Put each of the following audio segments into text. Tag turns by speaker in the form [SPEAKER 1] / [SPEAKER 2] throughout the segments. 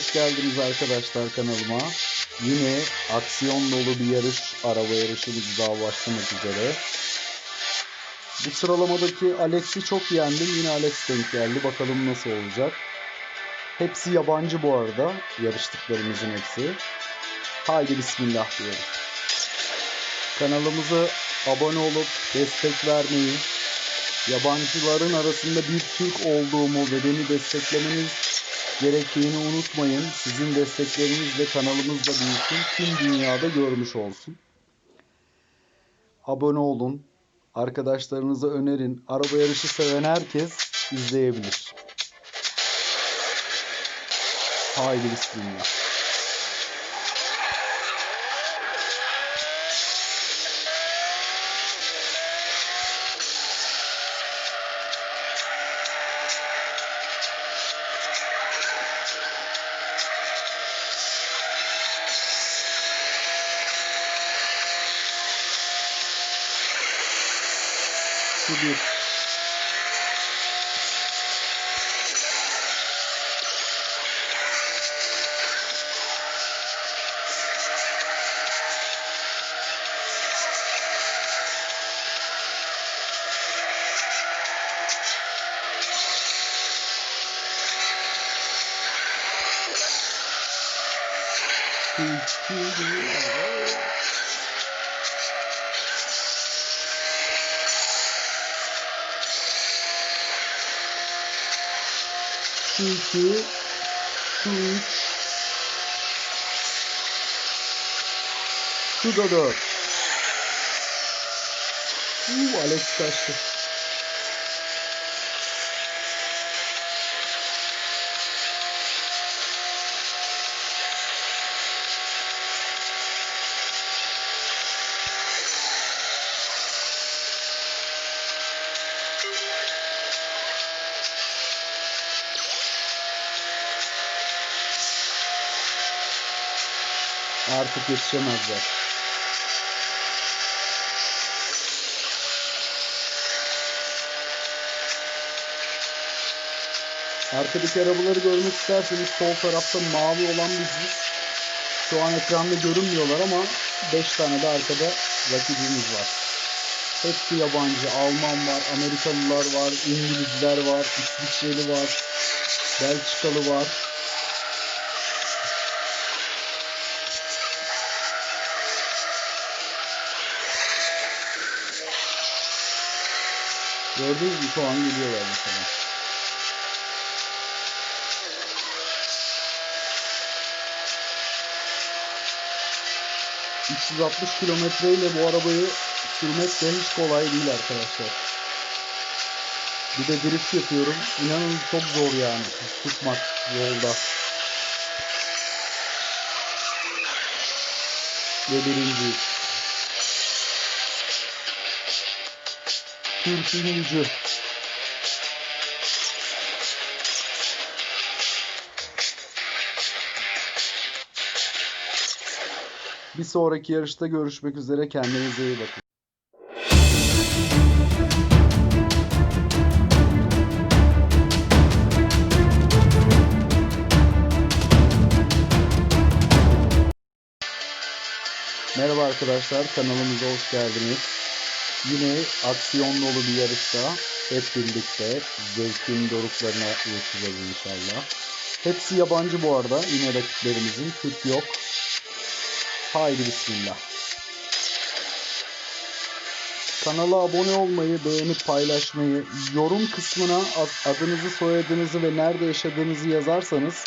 [SPEAKER 1] Hoş geldiniz arkadaşlar kanalıma. Yine aksiyon dolu bir yarış, araba yarışımız daha başlamak üzere. Bu sıralamadaki Alex'i çok yendim. Yine Alex denk geldi. Bakalım nasıl olacak. Hepsi yabancı bu arada. Yarıştıklarımızın hepsi. Haydi bismillah diyorum. Kanalımıza abone olup destek vermeyi, yabancıların arasında bir Türk olduğumu ve beni desteklemeniz gerektiğini unutmayın. Sizin desteklerinizle kanalımız da büyüsün. Tüm dünyada görmüş olsun. Abone olun. Arkadaşlarınıza önerin. Araba yarışı seven herkes izleyebilir. Haydi bismillah. this. Thank you. 2, 2, Tudo, Dodô. Uh, Alex Costa. Artık yetişemezler. Arkadaki arabaları görmek isterseniz sol tarafta mavi olan biziz. Şu an ekranda görünmüyorlar ama 5 tane de arkada rakibimiz var. Hepsi yabancı. Alman var, Amerikalılar var, İngilizler var, İsviçreli var, Belçikalı var. Gördüğünüz gibi şu an geliyorlar mesela. ...360 kilometreyle bu arabayı sürmek de hiç kolay değil arkadaşlar. Bir de drift yapıyorum. İnanın çok zor yani tutmak yolda. Ve birinci. Gücü. Bir sonraki yarışta görüşmek üzere. Kendinize iyi bakın. Merhaba arkadaşlar, kanalımıza hoş geldiniz. Yine aksiyon dolu bir yarışta hep birlikte zevkin doruklarına ulaşacağız inşallah. Hepsi yabancı bu arada. Yine rakiplerimizin. Türk yok. Haydi bismillah. Kanala abone olmayı, beğenip paylaşmayı, yorum kısmına ad- adınızı, soyadınızı ve nerede yaşadığınızı yazarsanız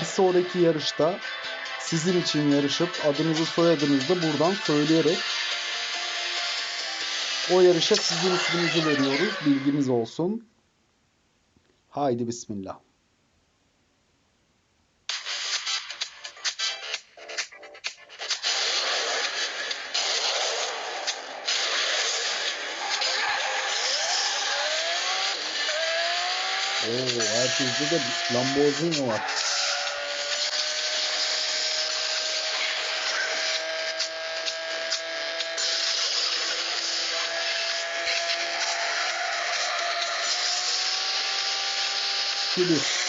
[SPEAKER 1] bir sonraki yarışta sizin için yarışıp adınızı, soyadınızı da buradan söyleyerek o yarışa sizin isminizi veriyoruz. Bilginiz olsun. Haydi bismillah. Oo, herkeste de Lamborghini var. 2-1.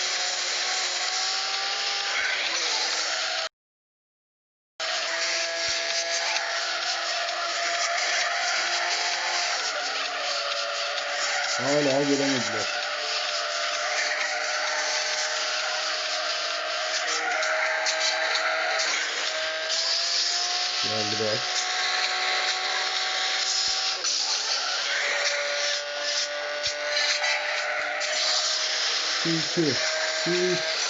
[SPEAKER 1] Hala göremediler. Geldi bak. 5, 5,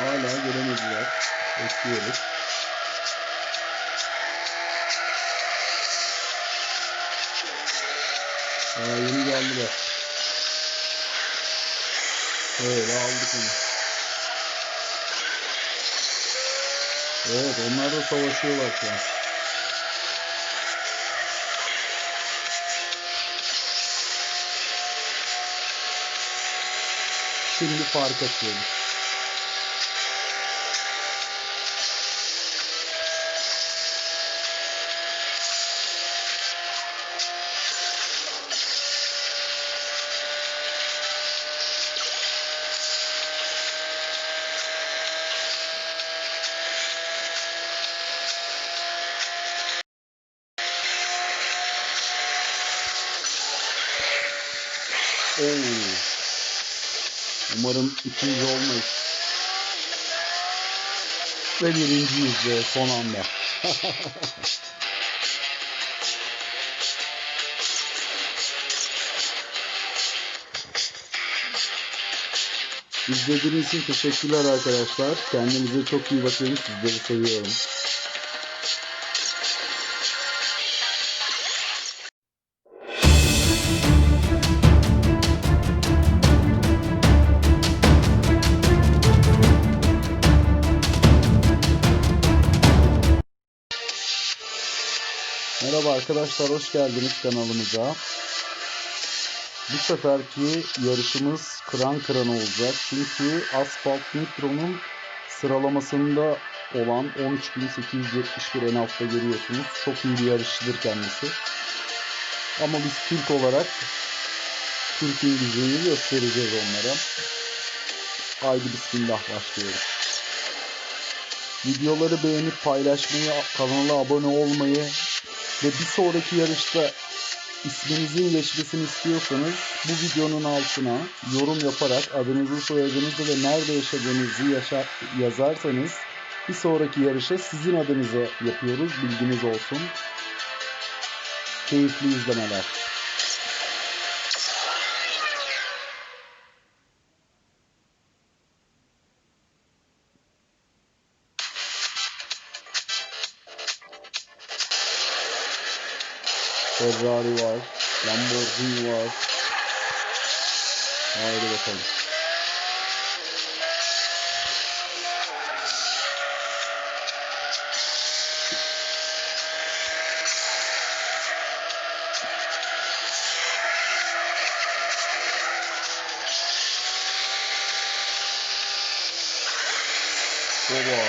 [SPEAKER 1] Hala gelemediler. Bekliyoruz. Aa, yeni geldiler. Öyle aldık onu. Evet onlar da savaşıyorlar şu an. Şimdi fark atıyoruz. Oo. Umarım ikinci olmayız. Ve birinciyiz be son anda. İzlediğiniz için teşekkürler arkadaşlar. Kendinize çok iyi bakın. Sizleri seviyorum. Merhaba arkadaşlar, hoş geldiniz kanalımıza. Bu seferki yarışımız kıran kırana olacak. Çünkü Asphalt Nitro'nun sıralamasında olan 13.871 en altta görüyorsunuz. Çok iyi bir yarışçıdır kendisi. Ama biz Türk olarak Türk'ün gücünü göstereceğiz onlara. Haydi bismillah başlıyoruz. Videoları beğenip paylaşmayı, kanala abone olmayı ve bir sonraki yarışta isminizin geçmesini istiyorsanız bu videonun altına yorum yaparak adınızı, soyadınızı ve nerede yaşadığınızı yaşa- yazarsanız bir sonraki yarışa sizin adınıza yapıyoruz. Bilginiz olsun. Keyifli izlemeler. Ferrari var. Lamborghini var. Haydi bakalım. Oba.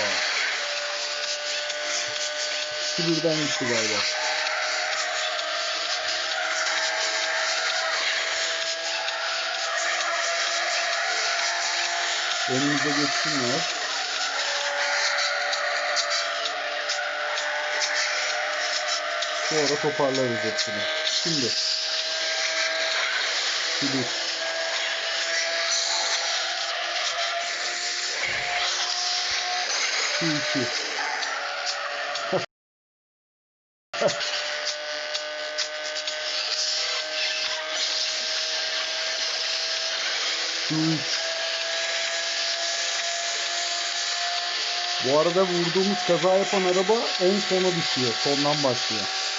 [SPEAKER 1] İkisi birden gitti galiba. Önümüze geçsinler. Sonra toparlarız hepsini. Şimdi. Bir. İki. Arada vurduğumuz kaza yapan araba en sona düşüyor. Sondan başlıyor.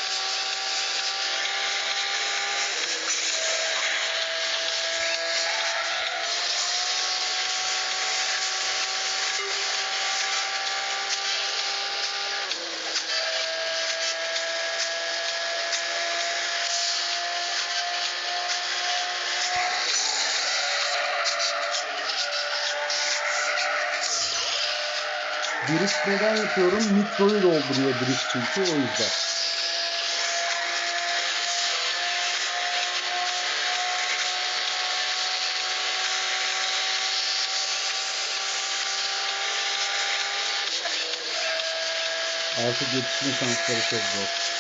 [SPEAKER 1] Drift neden yapıyorum? Nitro'yu dolduruyor drift çünkü o yüzden. Artık yetişme şansları çok zor.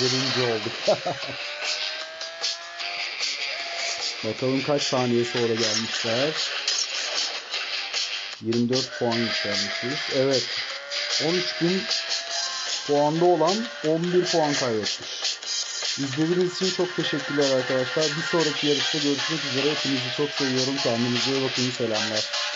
[SPEAKER 1] Birinci olduk. Bakalım kaç saniye sonra gelmişler. 24 puan yükselmişiz. Evet. 13.000 puanda olan 11 puan kaybetmiş. İzlediğiniz için çok teşekkürler arkadaşlar. Bir sonraki yarışta görüşmek üzere. Hepinizi çok seviyorum. Kendinize iyi bakın. Selamlar.